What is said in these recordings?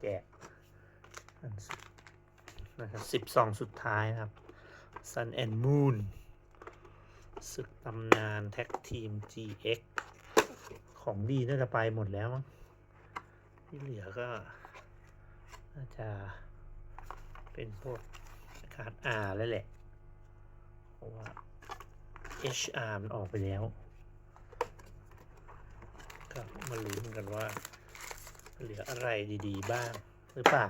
แกะอันนะครับสิบสองสุดท้ายครับ Sun and Moon ศึกตำนานแท็กทีม GX ของดีน่าจะไปหมดแล้วมั้งที่เหลือก็น่าจะเป็นพวกการ์ด R แล้วแหละ เพราะว่า HR มันออกไปแล้ว ก็มาลุ้นกันว่า เหลืออะไรดีๆบ้างหรือเปล่า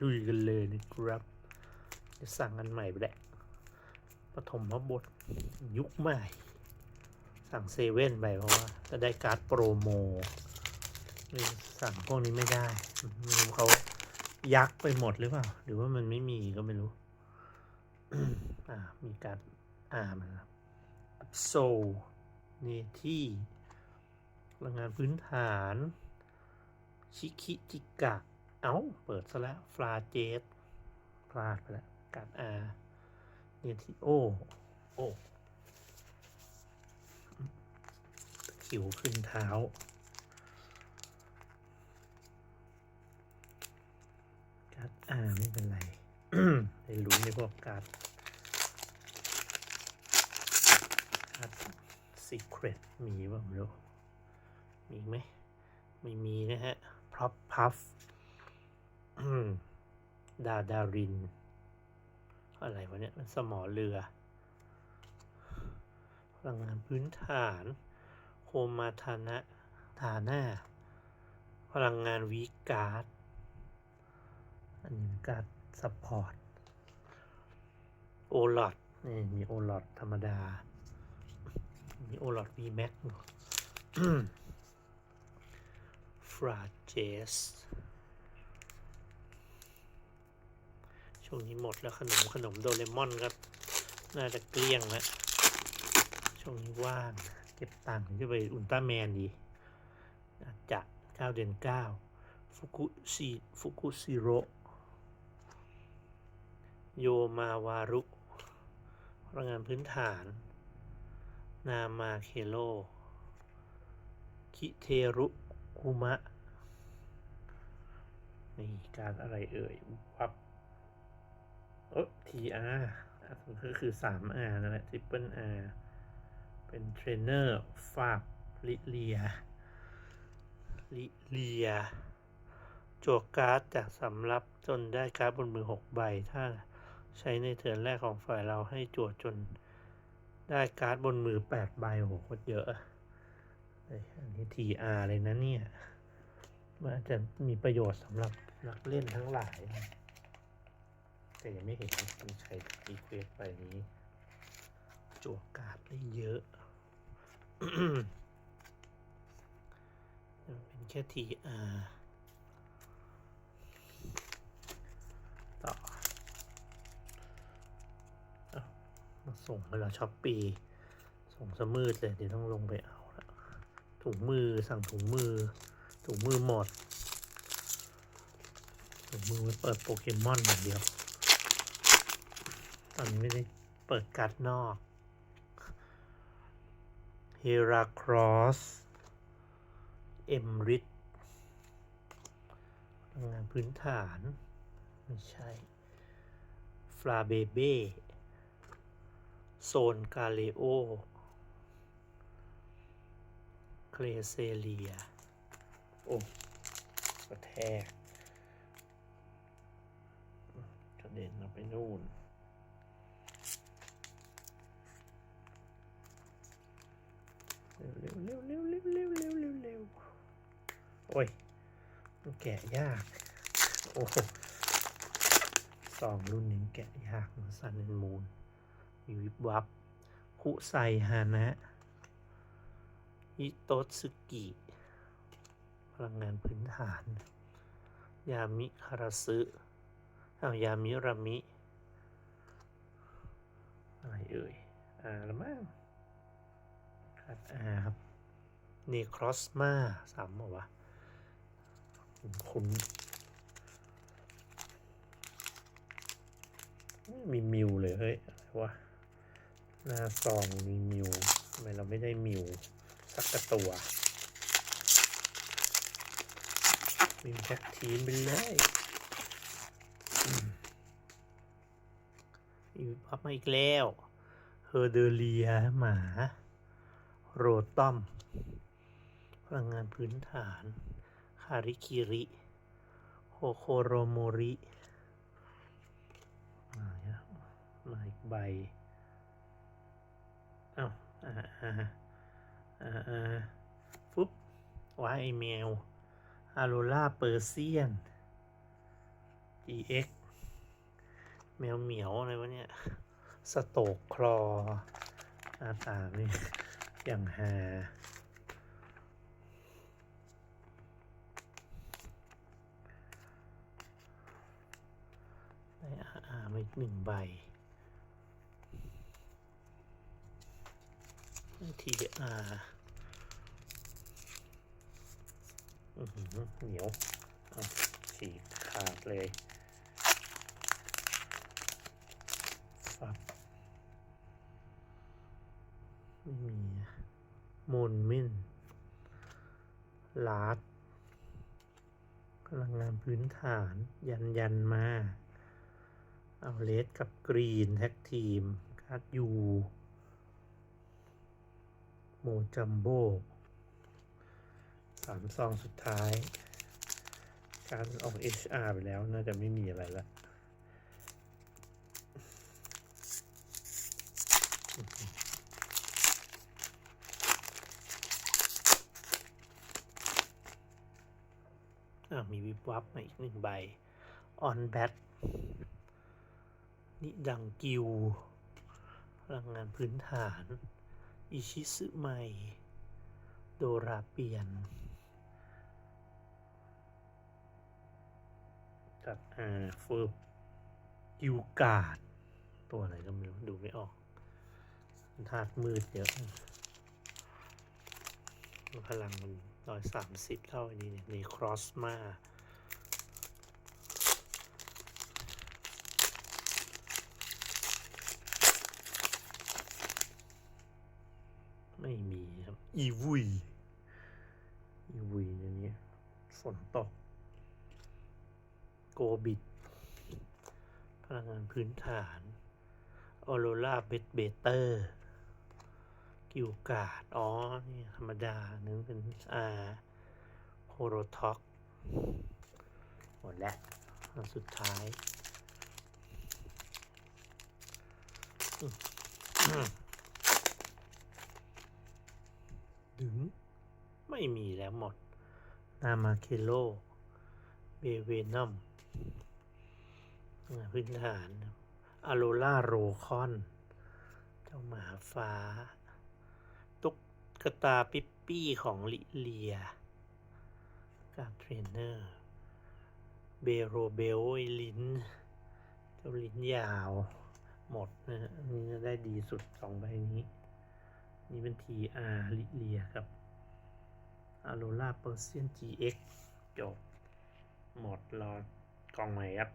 ลุยกันเลยนะครับจะสั่งอันใหม่ไปแหละปฐมบทยุคใหม่ สั่งเซเว่นไปเพราะว่าจะได้การ์ดโปรโมสั่งพวกนี้ไม่ได้ไม่รู้เขายักไปหมดหรือเปล่า หรือว่ามันไม่มีก็ไม่รู้อ่ามีการดอ่ามาครับโซเนที่ พลังงานพื้นฐาน ชิคิจิกะ เอ้า เปิดซะแล้วฟลาเจสพลาดไปแล้วการดอาเนทีโอ โอขิวขึ้นเท้าการดอาไม่เป็นไรได้รู้ในพวกการดการดซีเครตมีบ้างไม่รู้ มีไหมไม่มีนะฮะพร็อพพัฟดาดาริน อะไรวะเนี่ยมันสมอเรือ พลังงานพื้นฐาน โคมาทานะทาน่าพลังงานวีการ์ด อันนี้การ์ดซัพพอร์ต โอลอดนี่มีโอลอดธรรมดา มีโอลอด V Max ฟราเจสช่วงนี้หมดแล้วขนมขนมโดเรมอนครับ น่าจะเกลี้ยงแล้วช่วงนี้ว่างเก็บตังค์จะไปอุลตร้าแมนดีอาจจะ9เดือน9ฟุกุชิฟุกุซิโรโยมาวารุพลังงานพื้นฐาน นามาเคโล คิเทรุคุมะ นี่การอะไรเอ่ยวับเออทีอาร์ก็คือสามอาร์นั่นแหละทริปเปิลอาร์เป็นเทรนเนอร์ฟาบลิเลียลิเลียจวกการ์ดจากสำรับจนได้การ์ดบนมือหกใบ ถ้าใช้ในเทิร์นแรกของฝ่ายเราให้จวดจนได้การ์ดบนมือแปดใบโหโคตรเยอะอันนี้ TR เลยนะเนี่ย มันอาจจะมีประโยชน์สำหรับนักเล่นทั้งหลาย แต่ยังไม่เห็นมีใครรีเควสไปนี้จวกการ์ดได้เยอะ เป็นแค่ TR ต่ออามาส่งไปแล้วช้อปปี ส่งสมืดเลย เดี๋ยวต้องลงไปเอาละถุงมือสั่งถุงมือ ถุงมือหมดถุงมือไว้เปิดโปเกมอนอย่างเดียว ตอนนี้ไม่ได้เปิดการ์ดนอกเฮราครอสเอมริดงานพื้นฐาน ไม่ใช่ฟลาเบเบ้โซนกาเลโอ เคลเซเลีย อ้กระแทกกระเด็นออกไปนู่นเร็วเร็วเร็วเร็วเร็วเร็วเร็วเร็วโอ้ยมันแกะยาก โอ้สองรุ่นนี้แกะยากนะซันนมูนมีวิบวับคุไซฮานะ อิโตสึกิ ลังงานพื้นฐาน ยามิคาราซึอ้ายามิรามิ อะไรเอ่ยอ่าละมั้งครับอ่าครับเนครอสมาสามเหรอวะคุณมีมิวเลยเฮ้ยอะไรวะหน้าซองมีมิวทำไมเราไม่ได้มิวสักตัว มีแท็กทีมไปเลยอืมมีพับมาอีกแล้วเฮอร์เดเลียหมา โรตอม พลังงานพื้นฐาน คาริคิริโฮโคโรโมริมาอีกใบเอ้าอ่าอ่าอ่าอ่าฟุ๊บวาไอแมว อาโรล่าเปอร์เซียน GX แมวเหมียวอะไรวะเนี่ย สโตกคลอหน้าตานี่อย่างฮาได้อาอามาอีกหนึ่งใบทีอาอือหือ เหนียวฉีกขาดเลยฟับไม่มีมนมินลาดพลังงานพื้นฐาน ยันยันมา เอาเลสกับกรีน แท็กทีมกาดยู โมจัมโบามซองสุดท้าย การออก HR ไปแล้วน่าจะไม่มีอะไรละอ่ามีวิบวับมาอีกหนึ่งใบ ออนแบทนิดังกิวพลังงานพื้นฐาน อิชิซึไม โดราเปียน กับอาเฟิร์ยูกาดตัวอะไรก็ไม่รู้ดูไม่ออกธาตุมืดเยอะพลังมันร้อยสามสิบเท่าอันนี้เนี่ยในครอสมาไม่มีครับ อีวุย อีวุยอย่างเงี้ยฝนตก กบิด พลังงานพื้นฐานออโรราเบดเบเตอร์ กิวการ์ดอ๋อ นี่ธรรมดาหนึ่งเป็นอาโฮโรท็อกหมดแล้วอันสุดท้ายถึง ไม่มีแล้วหมด นามาเคโล เบเวนอม พื้นฐานอโลล่าโรคอน เจ้าหมาฟ้า ตุ๊กตาปิ๊ปปี้ของลิเลีย การเทรนเนอร์ เบโรเบลลิ้น เจ้าลิ้นยาว หมดนะฮะอันนี้ได้ดีสุดสองใบนี้ นี่เป็น TR ลิเลียครับ a r o r a Persian GX จบ หมดรอ กล่องใหม่ครับ